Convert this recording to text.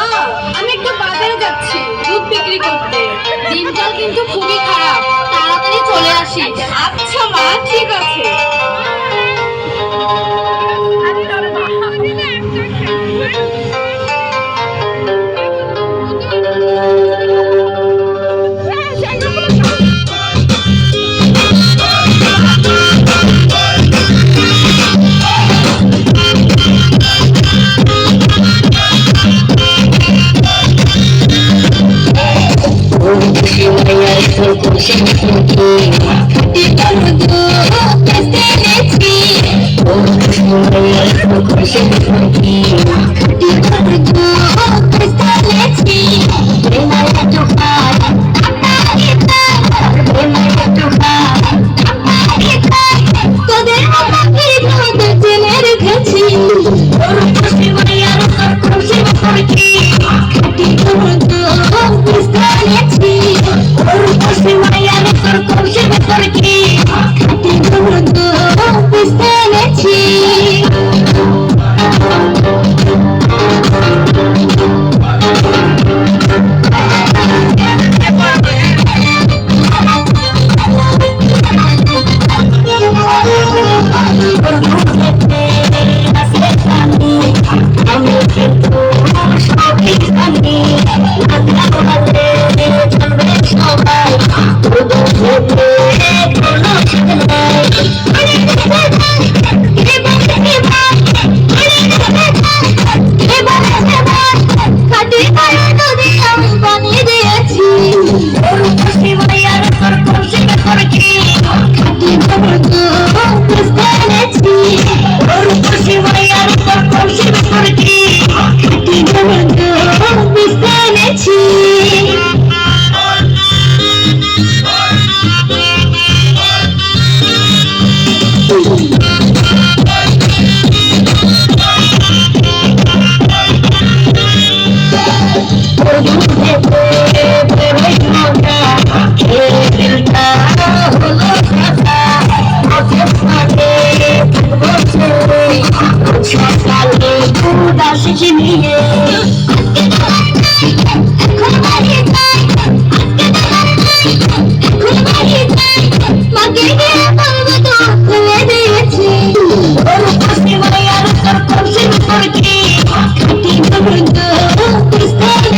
মা আমি একটু বাজারে যাচ্ছি দুধ বিক্রি করতে। দিনকাল কিন্তু খুবই খারাপ তাড়াতাড়ি Purpose me. todo mundo. Pakistan